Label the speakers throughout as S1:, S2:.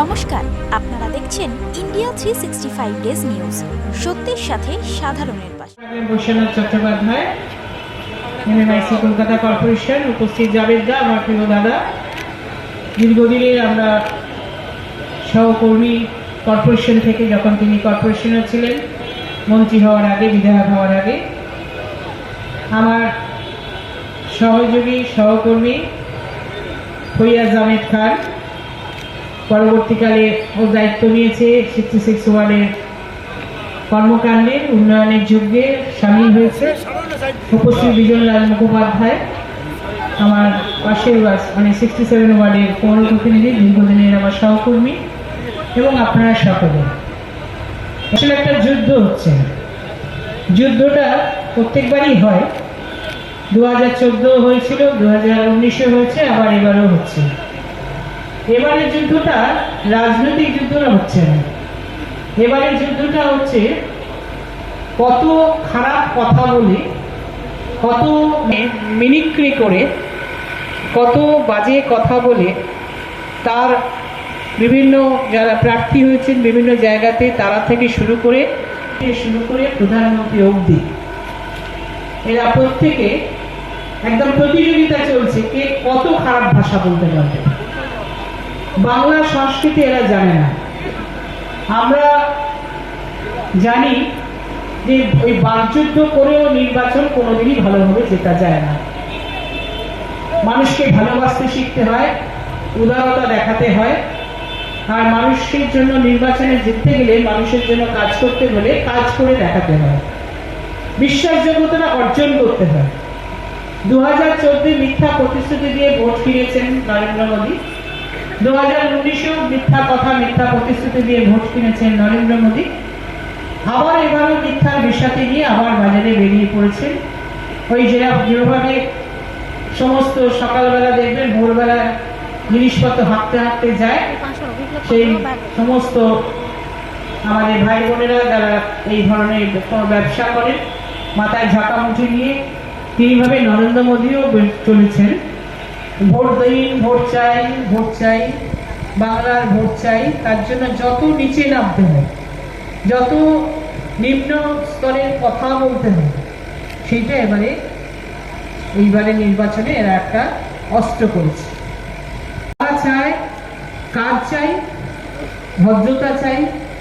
S1: নমস্কার, আপনারা দেখছেন India three sixty five days news সত্যের সাথে সাধারণের পাশে।
S2: বৈশ্বনাথ চট্টোপাধ্যায় এমএনআইসি কলকাতা কর্পোরেশন, উপস্থিত জাবেদা আমার প্রিয় দাদা। দীর্ঘদিনের আমরা সহকর্মী কর্পোরেশন থেকে যখন তিনি কর্পোরেশনার ছিলেন, মন্ত্রী হওয়ার আগে, বিধায়ক হওয়ার আগে, আমার সহযোগী, সহকর্মী ফৈয়াজ আহমেদ খান পরবর্তীকালে ও দায়িত্ব নিয়েছে সিক্সটি সিক্স ওয়ার্ডের কর্মকাণ্ডের উন্নয়নের যুগে সামিল হয়েছে। উপস্থিত বিজয়লাল মুখোপাধ্যায়, আমার পাশের মানে সিক্সটি সেভেন ওয়ার্ডের পৌর প্রতিনিধি, দীর্ঘদিনের আমার সহকর্মী এবং আপনারা সকলে। আসলে একটা যুদ্ধ হচ্ছে। যুদ্ধটা প্রত্যেকবারই হয়। দু হাজার চোদ্দ হয়েছিল দু হাজার উনিশে হয়েছে, আবার এবারও হচ্ছে। এবারের যুদ্ধটা রাজনৈতিক যুদ্ধটা হচ্ছে না। এবারের যুদ্ধটা হচ্ছে কত খারাপ কথা বলে, কত মিনিক্রি করে, কত বাজে কথা বলে, তার বিভিন্ন যারা প্রার্থী হয়েছেন বিভিন্ন জায়গাতে তারা থেকে শুরু করে শুরু করে প্রধানমন্ত্রী অবধি, এরা প্রত্যেকে একদম প্রতিযোগিতা চলছে কে কত খারাপ ভাষা বলতে পারবে। বাংলা সংস্কৃতি এরা জানে না। আমরা জানি যে ওই বাকযুদ্ধ করেও নির্বাচন কোনোদিনই ভালোভাবে জেতা যায় না। মানুষকে ভালোবাসতে শিখতে হয়, উদারতা দেখাতে হয়। আর মানুষের জন্য নির্বাচনে জিততে গেলে, মানুষের জন্য কাজ করতে হলে কাজ করে দেখাতে হয়। বিশ্বাসযোগ্যতা অর্জন করতে হয়। দু হাজার চোদ্দে মিথ্যা প্রতিশ্রুতি দিয়ে ভোট ফিরেছেন নরেন্দ্র মোদী। দু হাজার উনিশেও মিথ্যা কথা, মিথ্যা প্রতিশ্রুতি দিয়ে ভোট কিনেছেন নরেন্দ্র মোদী। আবার এবারও মিথ্যার নিয়ে আবার বাজারে বেরিয়ে পড়েছেন। ওই যেভাবে সমস্ত সকালবেলা দেখবেন, ভোরবেলা জিনিসপত্র হাঁটতে হাঁটতে যায়। সেই সমস্ত আমাদের ভাই বোনেরা যারা এই ধরনের ব্যবসা করেন, মাথায় ঝাঁকা মুঠি নিয়ে, তিনিভাবে নরেন্দ্র মোদীও চলেছেন। ভোট দিন ভোট চাই ভোট চাই, বাংলার ভোট চাই, তার জন্য যত নিচে নামতে হয়, যত নিম্ন স্তরের কথা বলতে হয়, সেইটা এবারে এইবারে নির্বাচনে এরা একটা অস্ত্র করেছে। কারা চায় কাজ চাই? ভদ্রতা চাই,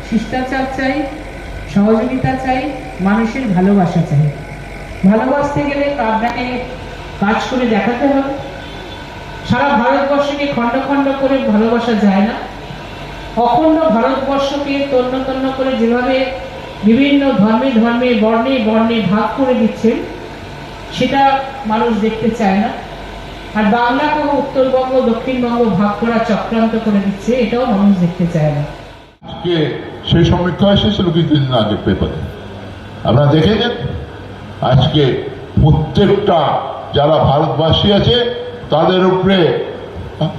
S2: শিষ্টাচার চাই, সহযোগিতা চাই, মানুষের ভালোবাসা চাই। ভালোবাসতে গেলে কাজটাকে কাজ করে দেখাতে হবে সারা ভারতবর্ষকে খণ্ড খণ্ড করে ভালোবাসা যায় না। অখণ্ড ভারতবর্ষকে তন্ন তন্ন করে যেভাবে বিভিন্ন ধর্মে ধর্মে, বর্ণে বর্ণে ভাগ করে দিচ্ছেন, সেটা মানুষ দেখতে চায় না। আর বাংলাকেও উত্তরবঙ্গ, দক্ষিণবঙ্গ ভাগ করা চক্রান্ত করে দিচ্ছে, এটাও মানুষ দেখতে চায় না।
S3: আজকে সেই সমীক্ষা এসেছিল কিছুদিন আগে পেপারে আপনারা দেখেছেন আজকে প্রত্যেকটা যারা ভারতবাসী আছে তাদের উপরে হ্যাঁ,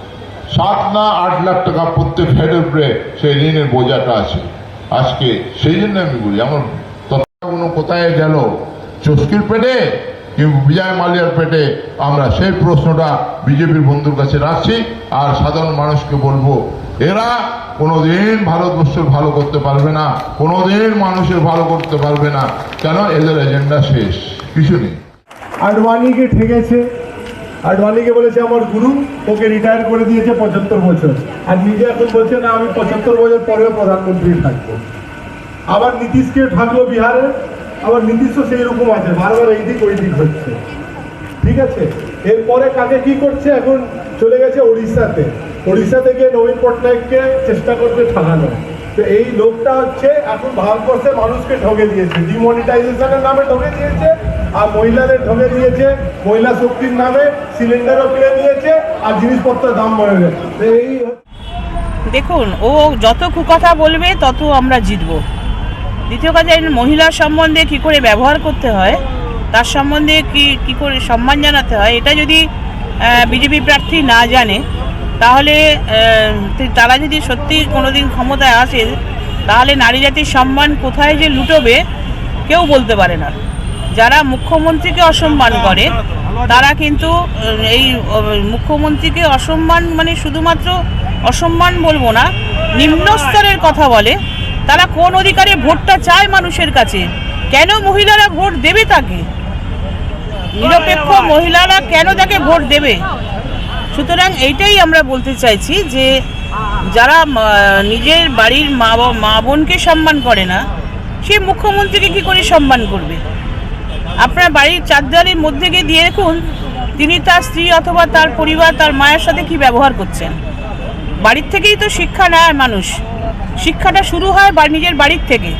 S3: সাত না আট লাখ টাকা প্রত্যেক হেডের উপরে সেই ঋণের বোঝাটা আছে। আজকে সেই জন্য আমি বলি আমার তথ্যগুলো কোথায় গেল? চস্কির পেটে কি বিজয় মালিয়ার পেটে? আমরা সেই প্রশ্নটা বিজেপির বন্ধুর কাছে রাখছি আর সাধারণ মানুষকে বলব এরা কোনোদিন ভারতবর্ষের ভালো করতে পারবে না কোনোদিন মানুষের ভালো করতে পারবে না। কেন? এদের এজেন্ডা শেষ কিছু নেই।
S4: আডবাণীকে ঠেকেছে আডবাণীকে বলেছে, আমার গুরু ওকে রিটায়ার করে দিয়েছে পঁচাত্তর বছর। আর নিজে এখন বলছে, না, আমি পঁচাত্তর বছর পরেও প্রধানমন্ত্রী থাকব। আবার নীতিশকে ঠাকলো বিহারে, আবার নীতিশও সেই রকম আছে, বারবার এই দিক ওই দিক হচ্ছে। ঠিক আছে? এরপরে কাকে কি করছে এখন? চলে গেছে উড়িষ্যাতে উড়িষ্যা থেকে নবীন পটনায়ককে চেষ্টা করছে ঠাকানো তো এই লোকটা হচ্ছে এখন ভারতবর্ষের মানুষকে ঠকে দিয়েছে। ডিমনিটাইজেশনের নামে ঠকে দিয়েছে, আর মহিলাদের ঠকে দিয়েছে। মহিলা শক্তির নামে সিলিন্ডারও কিনে দিয়েছে, আর জিনিসপত্রের দাম বেড়ে গেছে। এই
S5: দেখুন, ও যত কুকথা বলবে, তত আমরা জিতব। দ্বিতীয় কথা, এই মহিলার সম্বন্ধে কি করে ব্যবহার করতে হয়, তার সম্বন্ধে কি কি করে সম্মান জানাতে হয়, এটা যদি বিজেপি প্রার্থী না জানে তাহলে তারা যদি সত্যি কোনোদিন ক্ষমতায় আসে, তাহলে নারী জাতির সম্মান কোথায় যে লুটোবে, কেউ বলতে পারে না। যারা মুখ্যমন্ত্রীকে অসম্মান করে, তারা কিন্তু এই মুখ্যমন্ত্রীকে অসম্মান মানে শুধুমাত্র অসম্মান বলব না, নিম্ন স্তরের কথা বলে, তারা কোন অধিকারে ভোটটা চায় মানুষের কাছে? কেন মহিলারা ভোট দেবে তাকে? নিরপেক্ষ মহিলারা কেন তাকে ভোট দেবে? সুতরাং এইটাই আমরা বলতে চাইছি যে যারা নিজের বাড়ির মা মা বোনকে সম্মান করে না, সে মুখ্যমন্ত্রীকে কি করে সম্মান করবে? আপনার বাড়ির চার মধ্যে গিয়ে দিয়ে দেখুন, তিনি তার স্ত্রী অথবা তার পরিবার, তার মায়ের সাথে কি ব্যবহার করছেন? বাড়ির থেকেই তো শিক্ষা নেয় মানুষ। শিক্ষাটা শুরু হয় বা নিজের বাড়ির থেকে।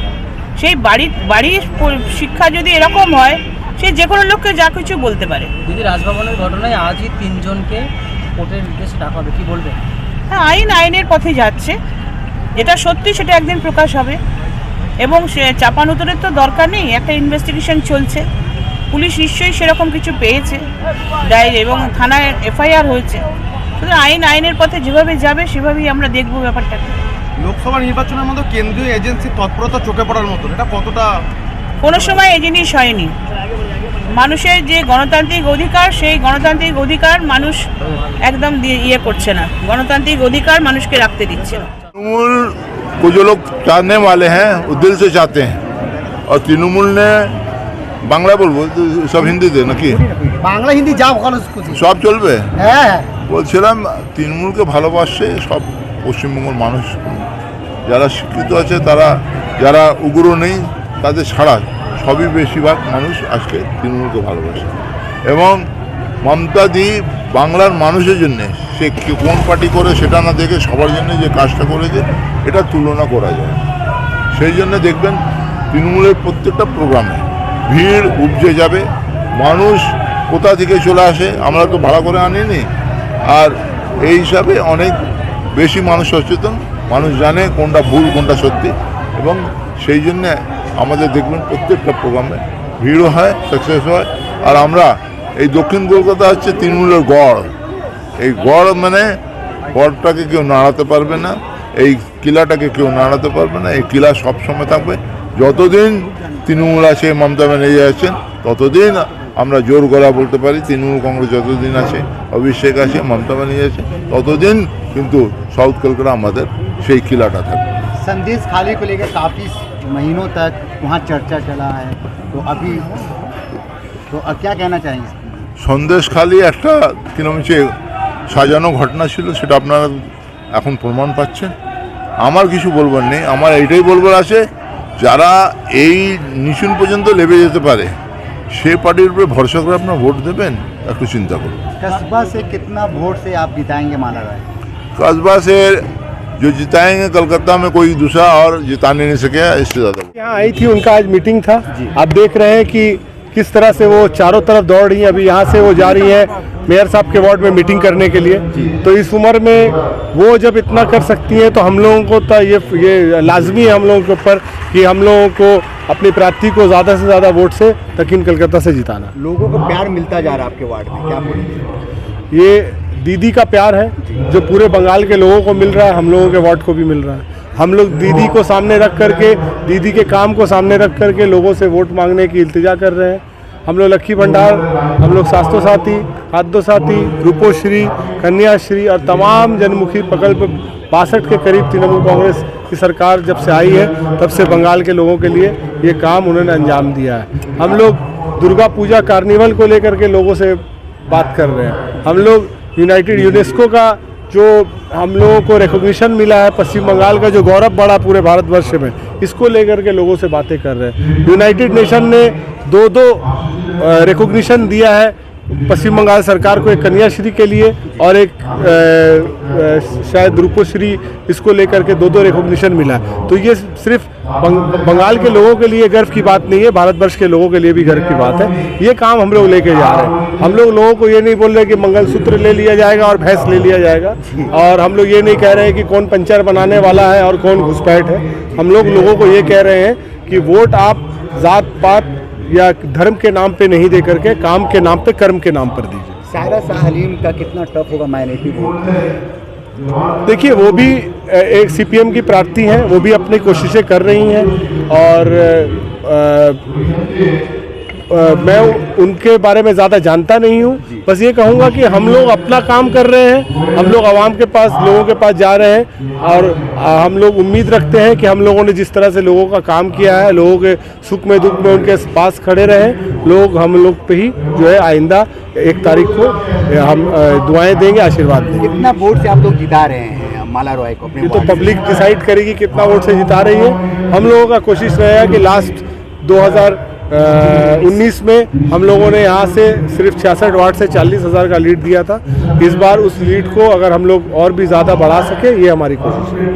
S5: সেই বাড়ির বাড়ির শিক্ষা যদি এরকম হয়, সে যে কোনো লোককে যা কিছু বলতে পারে।
S6: দিদি, রাজভবনের ঘটনায় আজই তিনজনকে কোর্টের নির্দেশে ডাকা হবে কি বলবেন?
S5: হ্যাঁ আইন আইনের পথে যাচ্ছে। যেটা সত্যি সেটা একদিন প্রকাশ হবে। এবং সে চাপানুতরের তো দরকার নেই একটা ইনভেস্টিগেশন চলছে। পুলিশ নিশ্চয়ই সেরকম কিছু পেয়েছে ডায়েরি এবং থানায় এফআইআর হয়েছে। শুধু আইন আইনের পথে যেভাবে যাবে সেভাবেই আমরা দেখব ব্যাপারটাকে।
S7: লোকসভা নির্বাচনের মধ্যে কেন্দ্রীয় এজেন্সির তৎপরতা চোখে পড়ার মতন এটা কতটা
S5: কোনো সময় এই জিনিস হয়নি। মানুষের যে গণতান্ত্রিক অধিকার সেই গণতান্ত্রিক অধিকার মানুষ একদম দিয়ে- ইয়ে করছে না গণতান্ত্রিক অধিকার মানুষকে রাখতে দিচ্ছে না
S3: तृणमूल को जो लोग चाहने वाले हैं वो दिल से चाहते हैं और तृणमूल ने বাংলা বলবো তো সব হিন্দিতে নাকি
S8: বাংলা হিন্দি যা ওখানে খুশি
S3: সব চলবে
S8: হ্যাঁ
S3: বলছিলাম তৃণমূলকে ভালোবাসে সব পশ্চিমবঙ্গের মানুষ যারা শিক্ষিত আছে তারা যারা উগ্র নেই তাদের ছাড়া সবই বেশিরভাগ মানুষ আজকে তৃণমূলকে ভালোবাসে। এবং মমতা দি বাংলার মানুষের জন্য সে কোন পার্টি করে সেটা না দেখে সবার জন্য যে কাজটা করেছে, এটা তুলনা করা যায় সেই জন্য দেখবেন তৃণমূলের প্রত্যেকটা প্রোগ্রামে ভিড় উপজে যাবে, মানুষ কোথা থেকে চলে আসে আমরা তো ভাড়া করে আনিনি। আর এই হিসাবে অনেক বেশি মানুষ সচেতন, মানুষ জানে কোনটা ভুল, কোনটা সত্যি, এবং সেই জন্যে আমাদের দেখবেন প্রত্যেকটা প্রোগ্রামে ভিড়ও হয় সাকসেস হয় আর আমরা এই দক্ষিণ কলকাতা হচ্ছে তৃণমূলের গড় এই গড় মানে গড়টাকে কেউ নাড়াতে পারবে না এই কিলাটাকে কেউ নাড়াতে পারবে না এই কিলা সবসময় থাকবে যতদিন তৃণমূল আছে মমতা ব্যানার্জি আছেন ততদিন আমরা জোর গলা বলতে পারি তৃণমূল কংগ্রেস যতদিন আছে অভিষেক আছে মমতা ব্যানার্জি আছে ততদিন কিন্তু সাউথ কলকাতা আমাদের সেই কিলাটা থাকবে
S8: संदेश खाली को लेकर काफ़ी महीनों तक वहाँ चर्चा चला है तो अभी तो अब क्या कहना चाहेंगे
S3: সন্দেশখালি একটা কিলোমিটার সাজানো ঘটনা ছিল সেটা আপনারা এখন প্রমাণ পাচ্ছেন আমার কিছু বলবার নেই আমার এইটাই বলবার আছে যারা এই নিচুন পর্যন্ত লেবে যেতে পারে সে পার্টির উপরে ভরসা করে আপনার ভোট দেবেন একটু চিন্তা করুন
S8: कस्बा से कितना वोट से आप जिताएंगे माना रहा है
S3: कस्बा से जो जिताएँगे कलकत्ता में कोई दूसरा और जिताने नहीं सके इससे ज़्यादा
S4: यहाँ आई थी उनका आज मीटिंग था। आप देख रहे हैं कि किस तरह से वो चारों तरफ़ दौड़ रही हैं। अभी यहाँ से वो जा रही हैं मेयर साहब के वार्ड में मीटिंग करने के लिए। तो इस उम्र में वो जब इतना कर सकती हैं तो हम लोगों को तो ये ये लाजमी है हम लोगों के ऊपर कि हम लोगों को अपनी प्रार्थी को ज़्यादा से ज़्यादा वोट से दक्षिण कलकत्ता से जिताना।
S8: लोगों को प्यार मिलता जा रहा है आपके वार्ड में क्या बोलेंगे?
S4: ये दीदी का प्यार है, जो पूरे बंगाल के लोगों को मिल रहा है, हम लोगों के वार्ड को भी मिल रहा है। हम लोग दीदी को सामने रख करके, दीदी के काम को सामने रख करके लोगों से वोट मांगने की इल्तिजा कर रहे हैं। हम लोग लक्की भंडार, हम लोग स्वास्थ्य साथी खाद्य साथी, रूपोश्री, कन्याश्री और तमाम जनमुखी प्रकल्प बासठ के करीब तृणमूल कांग्रेस की सरकार जब से आई है, तब से बंगाल के लोगों के लिए ये काम उन्होंने अंजाम दिया है। हम लोग दुर्गा पूजा कार्निवल को लेकर के लोगों से बात कर रहे हैं। हम लोग यूनाइटेड यूनेस्को का जो हम लोगों को रिकॉग्निशन मिला है, पश्चिम बंगाल का जो गौरव बढ़ा पूरे भारतवर्ष में, इसको लेकर के लोगों से बातें कर रहे हैं। यूनाइटेड नेशन ने दो दो रिकॉग्निशन दिया है पश्चिम बंगाल सरकार को एक कन्याश्री के लिए और एक शायद रूपोश्री, इसको लेकर के दो दो रिकॉग्निशन मिला है। तो ये सिर्फ़ बंग, बंगाल के लोगों के लिए गर्व की बात नहीं है भारतवर्ष के लोगों के लिए भी गर्व की बात है। ये काम हम लोग लेके जा रहे हैं। हम लोग लोगों को ये नहीं बोल रहे कि मंगलसूत्र ले लिया जाएगा और भैंस ले लिया जाएगा। और हम लोग ये नहीं कह रहे हैं कि कौन पंचर बनाने वाला है और कौन घुसपैठ है। हम लोग लोगों को ये कह रहे हैं कि वोट आप जात पात या धर्म के नाम पे नहीं दे करके काम के नाम पे कर्म के नाम पर दीजिए।
S8: सारा सा हलीम का कितना टफ होगा माइनॉरिटी वोट
S4: देखिए वो भी एक सीपीएम की प्रार्थी हैं वो भी अपनी कोशिशें कर रही हैं और अ, अ, मैं उनके बारे में ज़्यादा जानता नहीं हूँ। बस ये कहूँगा कि हम लोग अपना काम कर रहे हैं हम लोग आवाम के पास लोगों के पास जा रहे हैं और अ, हम लोग उम्मीद रखते हैं कि हम लोगों ने जिस तरह से लोगों का काम किया है लोगों के सुख में दुख में उनके पास खड़े रहे। लोग हम लोग पे ही जो है आइंदा एक तारीख को हम दुआएँ देंगे आशीर्वाद देंगे।
S8: कितना वोट से आप लोग जिता रहे हैं माला रॉय को अपने
S4: ये तो पब्लिक डिसाइड करेगी कितना वोट से जिता रही है। हम लोगों का कोशिश रहेगा कि लास्ट 2019 में हम लोगों ने यहाँ से सिर्फ़ छियासठ वार्ड से चालीस हज़ार का लीड दिया था। इस बार उस लीड को अगर हम लोग और भी ज़्यादा बढ़ा सके, ये हमारी कोशिश है।